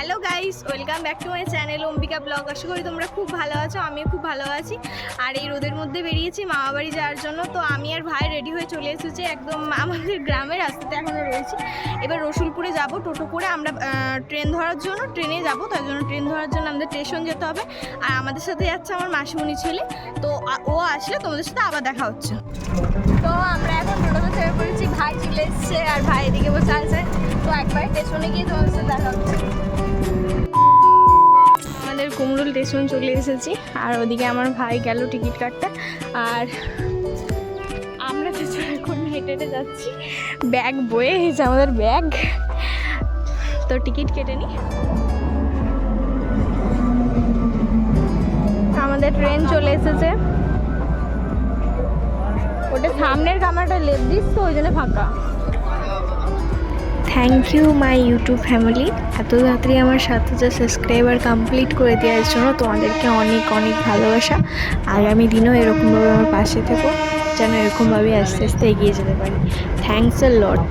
Hello guys, welcome back to my channel Ambika blog. আশা করি তোমরা খুব ভালো আছো, আমিও খুব ভালো আছি। আর এই রোদের মধ্যে বেরিয়েছি মামা বাড়ি যাওয়ার জন্য, তো আমি আর ভাই রেডি হয়ে চলে এসেছি একদম আমাদের গ্রামের রাস্তাতে এখনও রয়েছি। এবার রসুলপুরে যাব, টোটো করে আমরা ট্রেন ধরার জন্য ট্রেনে যাব, তার জন্য ট্রেন ধরার জন্য আমাদের স্টেশন যেতে হবে। আর আমাদের সাথে যাচ্ছে আমার মাসিমণি ছেলে, তো ও আসলে তোমাদের সাথে আবার দেখা হচ্ছে। তো আমরা এখন টোটোতে চেপে পড়েছি, ভাই চলে এসছে আর ভাই এদিকে বসে আছে। তো একবার স্টেশনে গিয়ে তোমাদের সাথে দেখা হচ্ছে। স্টেশন চলে এসেছি। আর ওদিকে আমার ভাই গেল টিকিট কাটতে। আর আমরা তো এখন হেঁটে হেঁটে যাচ্ছি। ব্যাগ বয়ে এসেছে আমাদের ব্যাগ। তো টিকিট কেটে নি। আমাদের ট্রেন চলে এসেছে। ওটা সামনের কামরাটা লেপ দিস তো, ওই জন্য ফাঁকা। Thank you my YouTube family এত তাড়াতাড়ি আমার সাত হাজার সাবস্ক্রাইবার কমপ্লিট করে দেওয়ার জন্য তোমাদেরকে অনেক অনেক ভালোবাসা। আগামী দিনও এরকমভাবে আমার পাশে থেকো, যেন এরকমভাবে আস্তে আস্তে এগিয়ে যেতে পারি। থ্যাংকস এ লট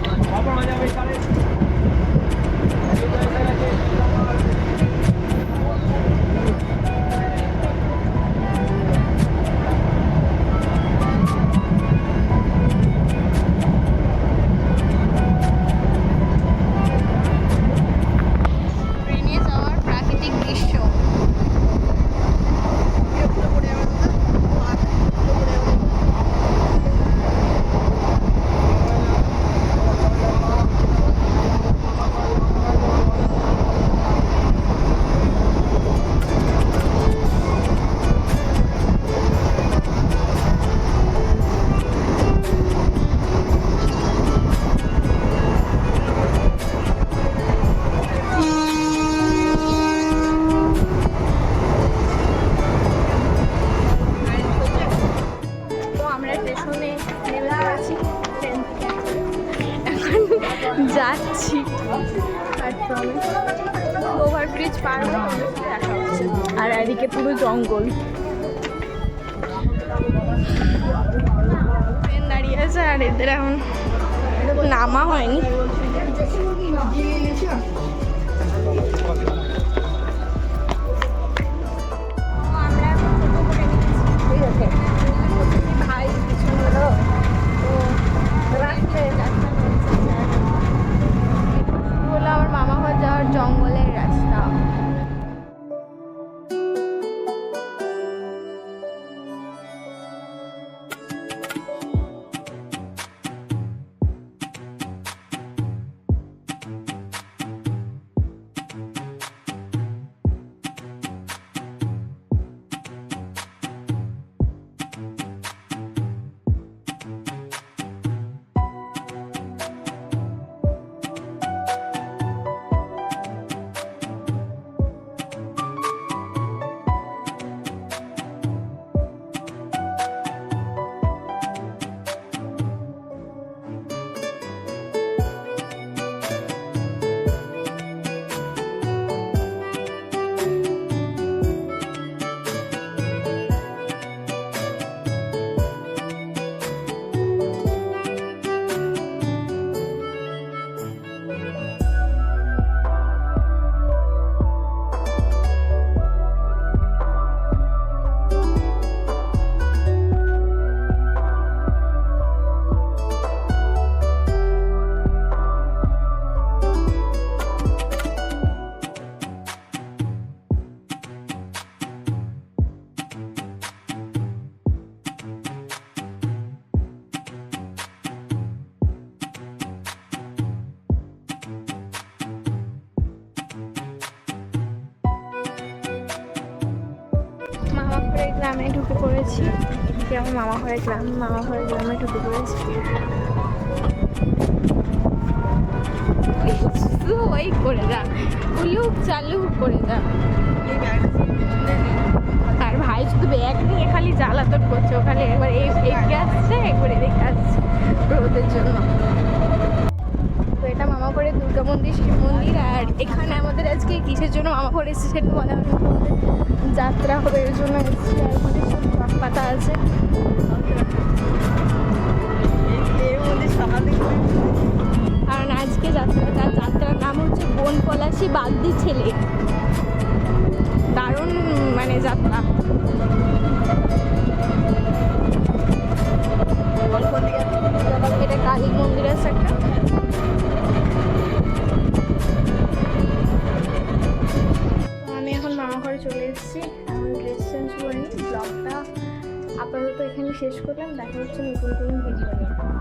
যাচ্ছি ওভারব্রিজ পার হয়ে দেখা আর এদিকে পুরো জঙ্গল। ট্রেন দাঁড়িয়ে আছে আর এদের এখন নামা হয়নি। গ্রামে ঢুকে পড়েছি। যে আমার মামা ঘরের গ্রাম, মামা ঘরের গ্রামে ঢুকে পড়েছি। ওই করে যা উলুক চালু করে যা আর ভাই শুধু ব্যাগ নিয়ে খালি জ্বালাতন করছে, ওখানে একবার এই এদিকে আসছে একবার এদিকে আসছে রোদের জন্য। এটা মামা করে দুর্গা মন্দির, শিব মন্দির, আর এখানে আমাদের আজকে কিসের জন্য মামা করে এসেছে সেটা বলা না। যাত্রা হবে ওই জন্য আর ওখানে সব পাতা আছে কারণ আজকে যাত্রা তার যাত্রার নাম হচ্ছে বন পলাশি বাগদি ছেলে দারুণ মানে যাত্রা চলে এসেছি। এমন ড্রেস চেঞ্জ করিনি ব্লগটা আপাতত এখানে শেষ করলাম। দেখা হচ্ছে নতুন কোনো ভিডিও নিয়ে।